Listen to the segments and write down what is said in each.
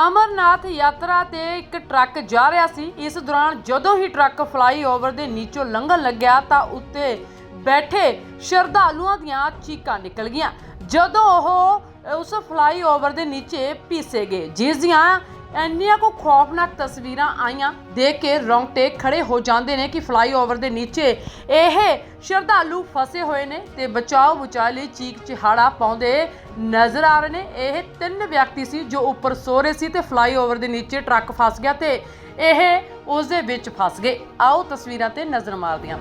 ਅਮਰਨਾਥ ਯਾਤਰਾ ਤੇ ਇੱਕ ਟਰੱਕ ਜਾ ਰਿਹਾ ਸੀ। ਇਸ ਦੌਰਾਨ ਜਦੋਂ ਹੀ ਟਰੱਕ ਫਲਾਈਓਵਰ ਦੇ ਨੀਚੋਂ ਲੰਘਣ ਲੱਗਿਆ ਤਾਂ ਉੱਤੇ ਬੈਠੇ ਸ਼ਰਧਾਲੂਆਂ ਦੀਆਂ ਚੀਕਾਂ ਨਿਕਲ ਗਈਆਂ। ਜਦੋਂ ਉਹ ਉਸ ਫਲਾਈਓਵਰ ਦੇ ਨੀਚੇ ਪੀਸੇ ਗਏ, ਜਿਸ ਦੀਆਂ ਇੰਨੀਆਂ ਕੋ ਖੌਫਨਾਕ ਤਸਵੀਰਾਂ ਆਈਆਂ, ਦੇਖ ਕੇ ਰੌਂਗਟੇ ਖੜੇ ਹੋ ਜਾਂਦੇ ਨੇ ਕਿ ਫਲਾਈਓਵਰ ਦੇ ਨੀਚੇ ਇਹ ਸ਼ਰਧਾਲੂ ਫਸੇ ਹੋਏ ਨੇ ਤੇ ਬਚਾਓ ਬਚਾਅ ਲਈ ਚੀਕ ਚਿਹਾੜਾ ਪਾਉਂਦੇ ਨਜ਼ਰ ਆ ਰਹੇ ਨੇ। ਇਹ ਤਿੰਨ ਵਿਅਕਤੀ ਸੀ ਜੋ ਉੱਪਰ ਸੋ ਰਹੇ ਸੀ ਤੇ ਫਲਾਈਓਵਰ ਦੇ ਨੀਚੇ ਟਰੱਕ ਫਸ ਗਿਆ ਤੇ ਇਹ ਉਸ ਦੇ ਵਿੱਚ ਫਸ ਗਏ। ਆਓ ਤਸਵੀਰਾਂ ਤੇ ਨਜ਼ਰ ਮਾਰਦੇ ਹਾਂ।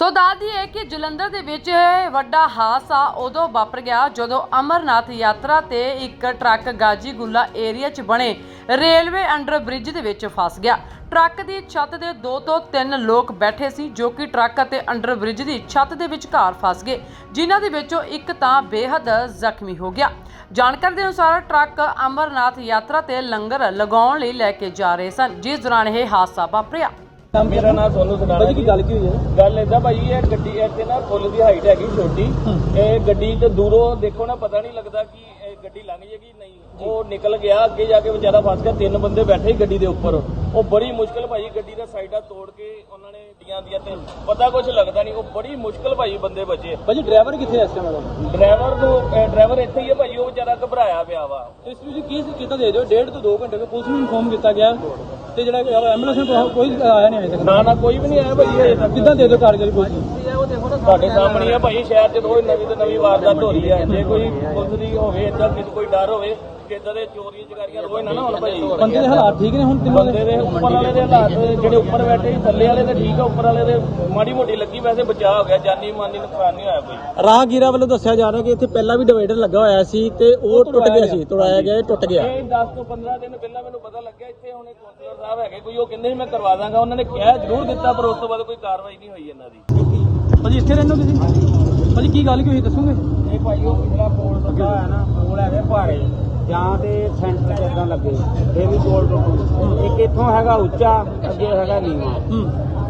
ਸੋ ਦੱਸਦੀ ਹੈ ਕਿ ਜਲੰਧਰ ਦੇ ਵਿੱਚ ਇਹ ਵੱਡਾ ਹਾਦਸਾ ਉਦੋਂ ਵਾਪਰ ਗਿਆ ਜਦੋਂ ਅਮਰਨਾਥ ਯਾਤਰਾ ਤੇ ਇੱਕ ਟਰੱਕ ਗਾਜੀਗੁੱਲਾ ਏਰੀਆ 'ਚ ਬਣੇ ਰੇਲਵੇ ਅੰਡਰ ਬ੍ਰਿਜ ਦੇ ਵਿੱਚ ਫਸ ਗਿਆ। ਟਰੱਕ ਦੀ ਛੱਤ ਦੇ ਦੋ ਤੋਂ ਤਿੰਨ ਲੋਕ ਬੈਠੇ ਸੀ ਜੋ ਕਿ ਟਰੱਕ ਅਤੇ ਅੰਡਰ ਬ੍ਰਿਜ ਦੀ ਛੱਤ ਦੇ ਵਿਚਕਾਰ ਫਸ ਗਏ, ਜਿਨ੍ਹਾਂ ਦੇ ਵਿੱਚੋਂ ਇੱਕ ਤਾਂ ਬੇਹੱਦ ਜ਼ਖਮੀ ਹੋ ਗਿਆ। ਜਾਣਕਾਰੀ ਦੇ ਅਨੁਸਾਰ ਟਰੱਕ ਅਮਰਨਾਥ ਯਾਤਰਾ ਤੇ ਲੰਗਰ ਲਗਾਉਣ ਲਈ ਲੈ ਕੇ ਜਾ ਰਹੇ ਸਨ, ਜਿਸ ਦੌਰਾਨ ਇਹ ਹਾਦਸਾ ਵਾਪਰਿਆ। ਮੇਰਾ ਨਾਮ ਸੋਨੂ ਸਦਾਣਾ ਭਾਜੀ ਕੀ ਗੱਲ ਕੀ ਹੋਈ ਹੈ? ਗੱਲ ਏਦਾਂ ਭਾਈ ਇਹ ਗੱਡੀ ਇੱਥੇ ਨਾ ਫੁੱਲ ਦੀ ਹਾਈਟ ਹੈਗੀ ਛੋਟੀ। ਇਹ ਗੱਡੀ ਤੇ ਦੂਰੋਂ ਦੇਖੋ ਨਾ ਪਤਾ ਨਹੀਂ ਲੱਗਦਾ ਕਿ ਇਹ ਗੱਡੀ ਲੰਘ ਜੇਗੀ ਨਹੀਂ। ਉਹ ਨਿਕਲ ਗਿਆ ਅੱਗੇ ਜਾ ਕੇ ਵਿਚਾਰਾ ਫਸ ਗਿਆ ਤਿੰਨ ਬੰਦੇ ਬੈਠੇ ਗੱਡੀ ਦੇ ਉੱਪਰ। ਉਹ ਬੜੀ ਮੁਸ਼ਕਲ ਭਾਈ ਗੱਡੀ ਦਾ ਸਾਈਡਾਂ ਤੋੜ ਕੇ ਉਹਨਾਂ ਨੇ ਡੀਆਂ ਦੀਆਂ ਤੇ ਪਤਾ ਕੁਝ ਲੱਗਦਾ ਨਹੀਂ ਉਹ ਬੜੀ ਮੁਸ਼ਕਲ ਭਾਈ ਬੰਦੇ ਬਚੇ। ਭਾਜੀ ਡਰਾਈਵਰ ਕਿੱਥੇ ਹੈ ਇਸ ਟਾਈਮ ਡਰਾਈਵਰ ਨੂੰ ਡਰਾਈਵਰ ਇੱਥੇ ਹੀ ਹੈ ਭਾਈ ਉਹ ਵਿਚਾਰਾ ਘਬਰਾਇਆ ਪਿਆ ਵਾ। ਇਸ ਵਿੱਚ ਕੀ ਕਿਤਾ ਦੇ ਦਿਓ? ਡੇਢ ਤੋਂ 2 ਘੰਟੇ ਤੋਂ ਪੁਲਿਸ ਨੂੰ ਇਨਫੋਰਮ ਕੀਤਾ ਗਿਆ। ਤੇ ਜਿਹੜਾ ਐਂਬੂਲੈਂਸ ਕੋਈ ਆਇਆ ਨਹੀਂ ਅਜੇ ਤੱਕ। ਨਾ ਨਾ, ਕੋਈ ਵੀ ਨਹੀਂ ਆਇਆ ਭਾਈ ਹਜੇ ਤੱਕ ਕਿੱਦਾਂ ਦੇ ਦਿਓ ਕਾਰਗਰੀ ਪੁਲਿਸ ਤੁਹਾਡੇ ਸਾਹਮਣੇ ਆ ਭਾਈ ਸ਼ਹਿਰ 'ਚ ਰੋਜ਼ ਨਵੀਂ ਤੋਂ ਨਵੀਂ ਵਾਰਦਾਤ ਹੋ ਰਹੀ ਹੈ ਜੇ ਕੋਈ ਪੁਲਿਸ ਦੀ ਹੋਵੇ ਇਦਾਂ ਕਿਸੇ ਕੋਈ ਡਰ ਹੋਵੇ ਕਿ ਇਦਾਂ ਦੇ ਚੋਰੀਆਂ ਚਕਾਰੀਆਂ ਰੋਜ਼ ਨਾ ਨਾ ਹੋਣ ਭਾਈ। ਬੰਦੇ ਦੇ ਹਾਲਾਤ ਠੀਕ ਨੇ ਹੁਣ ਤਿੰਨੋਂ ਬੰਦੇ ਦੇ ਉੱਪਰ ਵਾਲੇ ਦੇ ਹਾਲਾਤ ਜਿਹੜੇ ਉੱਪਰ ਬੈਠੇ ਸੀ ਥੱਲੇ ਵਾਲੇ ਤੇ ਠੀਕ ਆ ਉੱਪਰ ਵਾਲੇ ਦੇ ਮਾੜੀ ਮੋਟੀ ਲੱਗੀ ਵੈਸੇ ਬਚਾਅ ਹੋ ਗਿਆ ਜਾਨੀ ਮਾਨੀ ਨੁਕਸਾਨ ਨਹੀਂ ਹੋਇਆ ਕੋਈ। ਰਾਹਗੀਰਾਂ ਵੱਲੋਂ ਦੱਸਿਆ ਜਾ ਰਿਹਾ ਕਿ ਇੱਥੇ ਪਹਿਲਾਂ ਵੀ ਡਿਵਾਈਡਰ ਲੱਗਾ ਹੋਇਆ ਸੀ ਤੇ ਉਹ ਟੁੱਟ ਗਿਆ ਸੀ ਤੋੜਾਇਆ ਗਿਆ ਟੁੱਟ ਗਿਆ। ਇਹ 10 ਤੋਂ 15 ਦਿਨ ਪਹਿਲਾਂ ਮੈਨੂੰ ਪਤਾ ਲੱਗਿਆ ਇੱਥੇ ਹੁਣੇ ਕੌਂਸਲਰ ਸਾਹਿਬ ਹੈਗੇ ਕੋਈ ਉਹ ਕਹਿੰਦੇ ਸੀ ਮੈਂ ਕਰਵਾ ਦਾਂਗਾ। ਉਹਨਾਂ ਨੇ ਕਿਹਾ ਜ਼ਰੂਰ ਦਿੱਤਾ ਪਰ ਉਸ ਤੋਂ ਬਾਅਦ ਕੋਈ ਕਾਰਵਾਈ ਨਹੀਂ ਹੋਈ ਇਹਨਾਂ ਦੀ। ਭਾਜੀ ਇੱਥੇ ਰਹਿੰਦੇ ਹੋ ਤੁਸੀਂ? ਭਾਜੀ ਕੀ ਗੱਲ ਕੀ ਹੋਈ ਦੱਸੋਗੇ? ਇਹ ਭਾਈ ਉਹ ਪਿਛਲਾ ਪੋਲ ਲੱਗਾ ਹੋਇਆ ਨਾ ਪੋਲ ਹੈਗੇ ਭਾਰੇ ਜਾਂ ਤੇ ਸੈਂਟਰ ਚ ਏਦਾਂ ਲੱਗੇ ਇਹ ਵੀ ਪੋਲ ਟੁੱਟੂ ਇੱਕ ਇੱਥੋਂ ਹੈਗਾ ਉੱਚਾ ਅੱਗੇ ਹੈਗਾ ਨੀਵਾਂ। ਹੂੰ।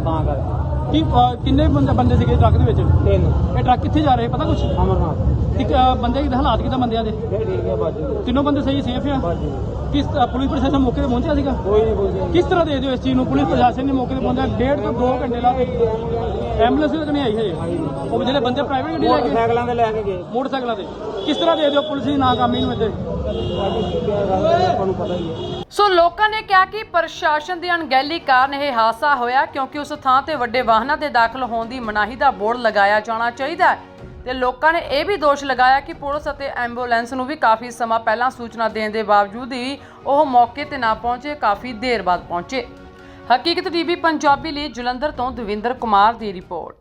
ਤਾਂ ਕਰਕੇ। ਕੀ ਅਹ, ਕਿੰਨੇ ਬੰਦੇ ਬੰਦੇ ਸੀਗੇ ਟਰੱਕ ਦੇ ਵਿੱਚ? ਤਿੰਨ। ਇਹ ਟਰੱਕ ਕਿੱਥੇ ਜਾ ਰਹੇ ਪਤਾ ਕੁਛ? ਅਮਰਨਾਥ ਇੱਕ ਅਹ, ਬੰਦੇ ਦੇ ਹਾਲਾਤ ਕਿਦਾਂ ਬੰਦਿਆਂ ਦੇ? ਫੇਰ ਠੀਕ ਹੈ ਬਾਜੂ ਤਿੰਨੋਂ ਬੰਦੇ ਸਹੀ ਸੇਫ ਆ? ਬਾਜੂ ਕਿਸ ਪੁਲਿਸ ਪ੍ਰਸ਼ਾਸਨ ਮੌਕੇ ਤੇ ਪਹੁੰਚਿਆ ਸੀਗਾ? ਕੋਈ ਨਹੀਂ ਕੋਈ ਕਿਸ ਤਰ੍ਹਾਂ ਦੇ ਦਿਓ ਇਸ ਚੀਜ਼ ਨੂੰ? ਪੁਲਿਸ ਪ੍ਰਸ਼ਾਸਨ ਨੇ ਮੌਕੇ ਤੇ ਪਹੁੰਚਿਆ। ਡੇਢ ਤੋਂ 2 ਘੰਟੇ ਲਾ ਐਂਬੂਲੈਂਸ ਤੱਕ ਨਹੀਂ ਆਈ ਹੈ ਉਹ ਜਿਹੜੇ ਬੰਦੇ ਪ੍ਰਾਈਵੇਟ ਗੱਡੀ ਲੈ ਕੇ? ਮੋਟਰਸਾਈਕਲਾਂ ਤੇ ਲੈ ਕੇ ਗਏ। ਮੋਟਰਸਾਈਕਲਾਂ ਤੇ। ਕਿਸ ਤਰ੍ਹਾਂ ਦੇ ਦਿਓ ਪੁਲਿਸ ਦੀ ਨਾਕਾਮੀ ਨੂੰ ਇੱਥੇ? ਸੋ ਲੋਕਾਂ ਨੇ ਕਿਹਾ ਕਿ ਪ੍ਰਸ਼ਾਸਨ ਦੀ ਅਣਗਹਿਲੀ ਕਾਰਨ ਇਹ ਹਾਦਸਾ ਹੋਇਆ ਕਿਉਂਕਿ ਉਸ ਥਾਂ ਤੇ ਵੱਡੇ ਵਾਹਨਾਂ ਦੇ ਦਾਖਲ ਹੋਣ ਦੀ ਮਨਾਹੀ ਦਾ ਬੋਰਡ ਲਗਾਇਆ ਜਾਣਾ ਚਾਹੀਦਾ ਹੈ। ਤੇ ਲੋਕਾਂ ਨੇ ਇਹ ਵੀ ਦੋਸ਼ ਲਗਾਇਆ ਕਿ ਪੁਲਿਸ ਅਤੇ ਐਂਬੂਲੈਂਸ ਨੂੰ ਵੀ ਕਾਫੀ ਸਮਾਂ ਪਹਿਲਾਂ ਸੂਚਨਾ ਦੇਣ ਦੇ ਬਾਵਜੂਦ ਹੀ ਉਹ ਮੌਕੇ ਤੇ ਨਾ ਪਹੁੰਚੇ, ਕਾਫੀ ਦੇਰ ਬਾਅਦ ਪਹੁੰਚੇ। ਹਕੀਕਤ ਟੀਵੀ ਪੰਜਾਬੀ ਲਈ ਜਲੰਧਰ ਤੋਂ ਦਵਿੰਦਰ ਕੁਮਾਰ ਦੀ ਰਿਪੋਰਟ।